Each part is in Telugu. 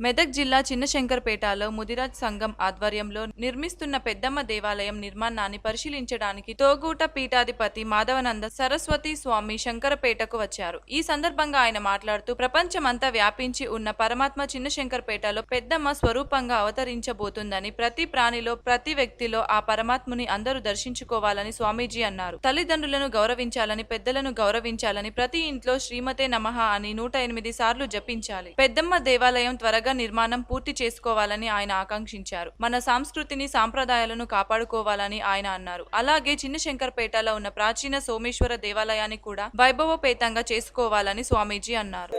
మెదక్ జిల్లా చిన్నశంకర్పేటలో ముదిరాజ్ సంఘం ఆధ్వర్యంలో నిర్మిస్తున్న పెద్దమ్మ దేవాలయం నిర్మాణాన్ని పరిశీలించడానికి తోగూట పీఠాధిపతి మాధవనంద సరస్వతి స్వామి శంకరపేటకు వచ్చారు. ఈ సందర్భంగా ఆయన మాట్లాడుతూ ప్రపంచమంతా వ్యాపించి ఉన్న పరమాత్మ చిన్నశంకర్పేటలో పెద్దమ్మ స్వరూపంగా అవతరించబోతుందని ప్రతి ప్రాణిలో ప్రతి వ్యక్తిలో ఆ పరమాత్ముని అందరూ దర్శించుకోవాలని స్వామీజీ అన్నారు. తల్లిదండ్రులను గౌరవించాలని పెద్దలను గౌరవించాలని ప్రతి ఇంట్లో శ్రీమతే నమః అని నూట ఎనిమిది సార్లు జపించాలి. పెద్దమ్మ దేవాలయం త్వరగా నిర్మాణం పూర్తి చేసుకోవాలని ఆయన ఆకాంక్షించారు. మన సంస్కృతిని సాంప్రదాయాలను కాపాడుకోవాలని ఆయన అన్నారు. అలాగే చిన్నశంకర్పేటలో ఉన్న ప్రాచీన సోమేశ్వర దేవాలయాన్ని కూడా వైభవపేతంగా చేసుకోవాలని స్వామీజీ అన్నారు.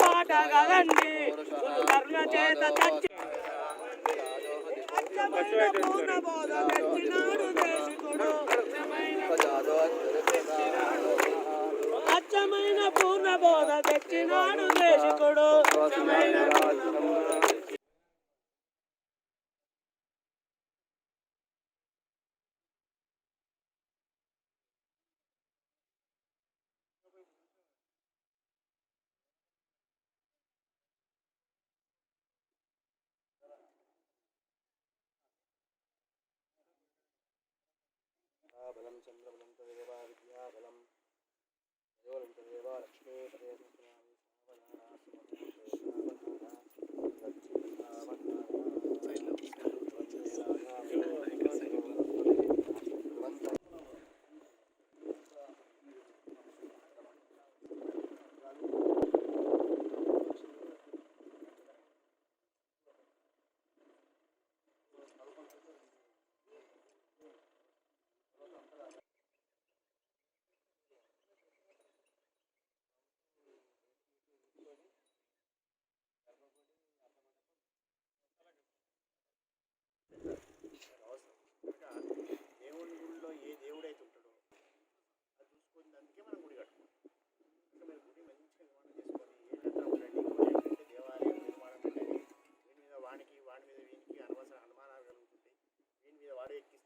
మాట కదండి. కర్ణ చేత Maria, vai na na bola, केवलं चन्द्रबलं तदेव विद्याबलं केवलं तदेव लक्ष्मीपदे स्मरामि सावधानासुमते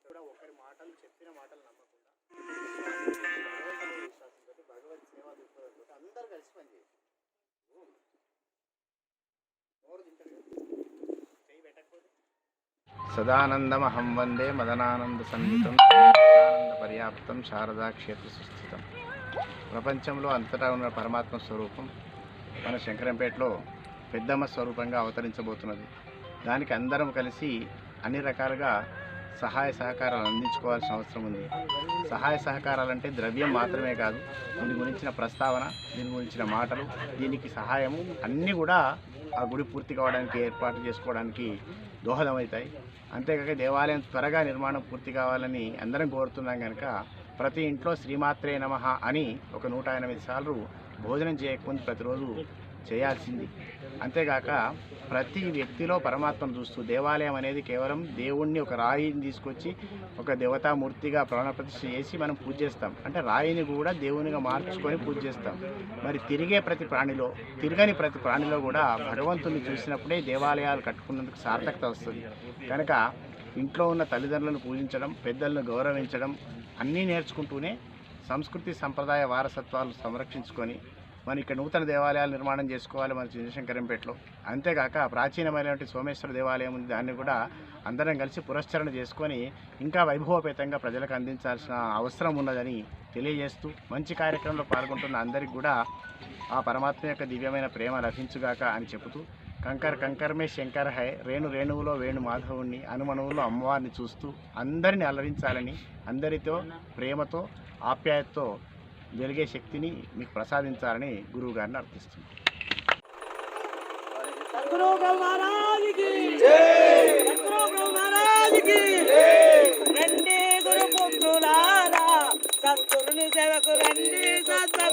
కూడా ఒకరి మాటలు చెప్పిన మాటలు నమ్మకుండా. విశ్వాసంతో భగవత్ సేవా దృక్పథంతో అందరూ కలిసి పనిచేయాలి సదానందమహం వందే మదనానంద సన్నిహితం ఆనంద పర్యాప్తం శారదాక్షేత్ర సుస్థితం. ప్రపంచంలో అంతటా ఉన్న పరమాత్మ స్వరూపం మన శంకరంపేటలో పెద్దమ్మ స్వరూపంగా అవతరించబోతున్నది. దానికి అందరం కలిసి అన్ని రకాలుగా సహాయ సహకారాలు అందించుకోవాల్సిన అవసరం ఉంది. సహాయ సహకారాలంటే ద్రవ్యం మాత్రమే కాదు దీని గురించిన ప్రస్తావన దీని గురించిన మాటలు దీనికి సహాయము అన్నీ కూడా ఆ గుడి పూర్తి కావడానికి ఏర్పాటు చేసుకోవడానికి దోహదమవుతాయి. అంతేకాక దేవాలయం త్వరగా నిర్మాణం పూర్తి కావాలని అందరం కోరుతున్నాం కనుక ప్రతి ఇంట్లో శ్రీమాత్రే నమ అని ఒక నూట ఎనిమిది సార్లు భోజనం చేయకముందు ప్రతిరోజు చేయాల్సింది. అంతేగాక ప్రతి వ్యక్తిలో పరమాత్మను చూస్తూ దేవాలయం అనేది కేవలం దేవుణ్ణి ఒక రాయిని తీసుకొచ్చి ఒక దేవతామూర్తిగా ప్రాణప్రతిష్ఠ చేసి మనం పూజ చేస్తాం. అంటే రాయిని కూడా దేవునిగా మార్చుకొని పూజ చేస్తాం. మరి తిరిగే ప్రతి ప్రాణిలో తిరగని ప్రతి ప్రాణిలో కూడా భగవంతుని చూసినప్పుడే దేవాలయాలు కట్టుకున్నందుకు సార్థకత వస్తుంది. కనుక ఇంట్లో ఉన్న తల్లిదండ్రులను పూజించడం పెద్దలను గౌరవించడం అన్నీ నేర్చుకుంటూనే సంస్కృతి సంప్రదాయ వారసత్వాలు సంరక్షించుకొని మనం ఇక్కడ నూతన దేవాలయాలు నిర్మాణం చేసుకోవాలి మన చిన్నశంకరంపేటలో అంతేగాక ప్రాచీనమైనటువంటి సోమేశ్వర దేవాలయం ఉంది. దాన్ని కూడా అందరం కలిసి పురస్కరణ చేసుకొని ఇంకా వైభవపేతంగా ప్రజలకు అందించాల్సిన అవసరం ఉన్నదని తెలియజేస్తూ మంచి కార్యక్రమంలో పాల్గొంటున్న అందరికీ కూడా ఆ పరమాత్మ యొక్క దివ్యమైన ప్రేమ లభించుగాక అని చెబుతూ కంకర్ కంకర్మే శంకర్ హై రేణు రేణువులో వేణు మాధవుణ్ణి అనుమనువులో అమ్మవారిని చూస్తూ అందరిని అలరించాలని అందరితో ప్రేమతో ఆప్యాయతతో వెలిగే శక్తిని మీకు ప్రసాదించాలని గురువు గారిని రండి గురు రండి సద్భక్తులారా